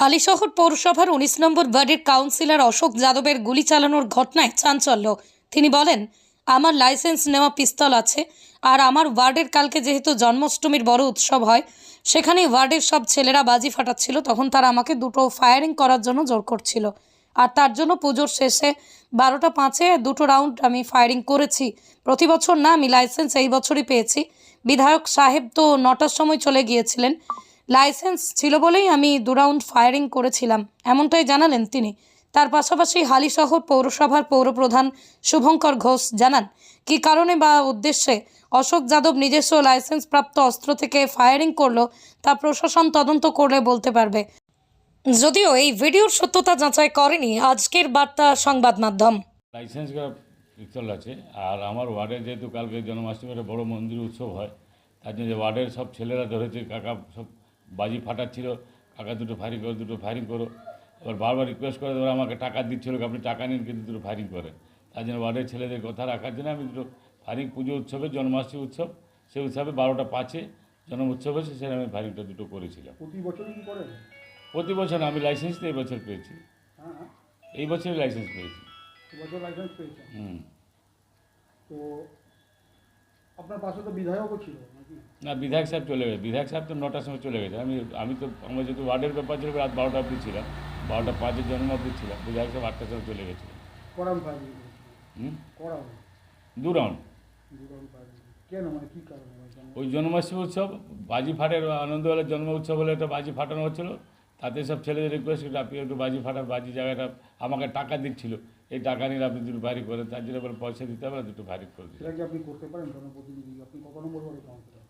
হালিশহর পৌরসভার উনিশ নম্বর ওয়ার্ডের কাউন্সিলর অশোক যাদবের গুলি চালানোর ঘটনায় চাঞ্চল্য। তিনি বলেন, আমার লাইসেন্স নেওয়া পিস্তল আছে, আর আমার ওয়ার্ডের কালকে যেহেতু জন্মাষ্টমীর বড় উৎসব হয় সেখানে ওয়ার্ডের সব ছেলেরা বাজি ফাটাচ্ছিল, তখন তারা আমাকে দুটো ফায়ারিং করার জন্য জোর করছিল। আর তার জন্য পুজোর শেষে বারোটা পাঁচে দুটো রাউন্ড আমি ফায়ারিং করেছি। প্রতি বছর না, আমি লাইসেন্স এই বছরই পেয়েছি। বিধায়ক সাহেব তো নটার সময় চলে গিয়েছিলেন। লাইসেন্স ছিল বলেই আমি দু রাউন্ড ফায়ারিং করেছিলাম, এমনটাই জানালেন তিনি। তার পাশাপাশি হালিশহর পৌরসভার পৌরপ্রধান শুভঙ্কর ঘোষ জানান, কী কারণে বা উদ্দেশ্যে অশোক যাদব নিজস্ব লাইসেন্স প্রাপ্ত অস্ত্র থেকে ফায়ারিং করল তা প্রশাসন তদন্ত করলে বলতে পারবে। যদিও এই ভিডিওর সত্যতা যাচাই করেনি আজকের বার্তা সংবাদ মাধ্যম। লাইসেন্স পিস্তল আছে, আর আমার ওয়ার্ডে যেহেতু কালকে জন্মাষ্টমীর বড় মন্দির উৎসব হয়, তার জন্য ওয়ার্ডের সব ছেলেরা ধরেছে, কাকা সব বাজি ফাটাচ্ছিল কাকা দুটো ফায়ারিং করো দুটো ফায়ারিং করো। এবার বারবার রিকোয়েস্ট করে ওরা আমাকে টাকা দিচ্ছিল আপনি টাকা নিন কিন্তু দুটো ফায়ারিং করেন। তার জন্য ওয়ার্ডের ছেলেদের কথা রাখার জন্য আমি দুটো ফায়ারিং পুজো উৎসবে জন্মাষ্টমী উৎসব সেই উৎসবে বারোটা পাঁচে জন্ম উৎসব হয়েছে সেখানে আমি ফায়ারিংটা দুটো করেছিলাম। প্রতি বছরই কি করেন? প্রতি বছর আমি লাইসেন্স তো এই বছর পেয়েছি। হ্যাঁ হ্যাঁ। এই বছরই লাইসেন্স পেয়েছি। বছর লাইসেন্স পেয়েছেন? হুম। তো আপনার পাশে তো বিধায়কও ছিল না বিধায়ক সাহেব চলে গেছে। বিধায়ক সাহেব তো নটার সময় চলে গেছে। আমি আমি তো আমার যেহেতু ওয়ার্ডের ব্যাপার ছিল রাত বারোটা অবধি ছিলাম। বারোটা পাঁচের জন্ম অবধি ছিলাম। বিধায়ক সাহেব আটটার সময় চলে গেছিলেন করাম ফায়ারিং হুম? করাম। দু রাউন্ড। কেন? মানে কী কারণে? মানে ওই জন্মাষ্টমী উৎসব বাজি ফাটের আনন্দ হলে জন্ম উৎসব হলে একটা বাজি ফাটানো হচ্ছিল। তাতে সব ছেলেদের রিকোয়েস্ট আপনি একটু বাজি ফাটার বাজি জায়গাটা আমাকে টাকা দিচ্ছিল। এই টাকা নিয়ে আপনি দুটো বাড়ি করেন তার জন্য বলে পয়সা দিতে হবে না, দুটো বাড়ি করে কি আপনি করতে পারেন জনপ্রতিনিধি? আপনি কত নম্বর ওয়ার্ডের কাউন্সিলর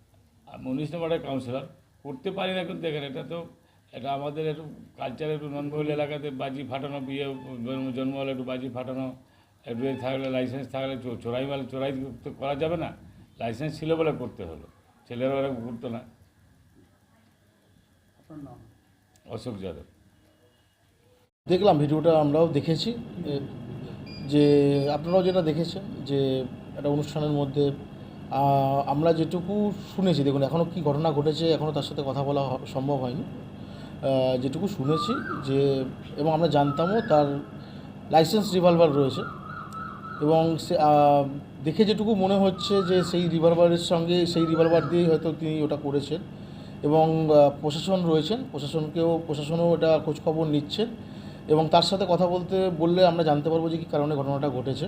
আমি উনিশ নম্বরের কাউন্সিলর করতে পারি না কিন্তু দেখেন এটা তো এটা আমাদের একটু কালচার একটু ননবহুল এলাকাতে বাজি ফাটানো বিয়ে জন্ম হলে একটু বাজি ফাটানো একটু থাকলে লাইসেন্স থাকলে চোরাই মাল চোরাই তো করা যাবে না। লাইসেন্স ছিল বলে করতে হলো। ছেলেরা ওরা করতো না। অশোক যাদব। দেখলাম ভিডিওটা আমরাও দেখেছি। যে আপনারাও যেটা দেখেছেন যে একটা অনুষ্ঠানের মধ্যে আমরা যেটুকু শুনেছি, দেখুন এখনও কি ঘটনা ঘটেছে এখনও তার সাথে কথা বলা সম্ভব হয়নি। যেটুকু শুনেছি যে, এবং আমরা জানতামও তার লাইসেন্স রিভলভার রয়েছে। এবং সে দেখে যেটুকু মনে হচ্ছে যে সেই রিভলভারের সঙ্গে, সেই রিভলভার দিয়েই হয়তো তিনি ওটা করেছেন। এবং প্রশাসন রয়েছেন, প্রশাসনকেও, প্রশাসনও এটা খোঁজখবর নিচ্ছেন। এবং তার সাথে কথা বলতে, বললে আমরা জানতে পারব যে কী কারণে ঘটনাটা ঘটেছে।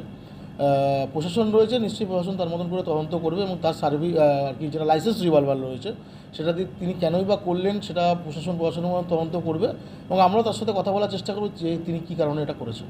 প্রশাসন রয়েছে, নিশ্চয়ই প্রশাসন তার মতন করে তদন্ত করবে এবং তার সার্ভি আর কি যেটা লাইসেন্স রিভলভার রয়েছে, সেটা দিয়ে তিনি কেনই বা করলেন সেটা প্রশাসন প্রশাসনের মতো তদন্ত করবে। এবং আমরাও তার সাথে কথা বলার চেষ্টা করব যে তিনি কী কারণে এটা করেছেন।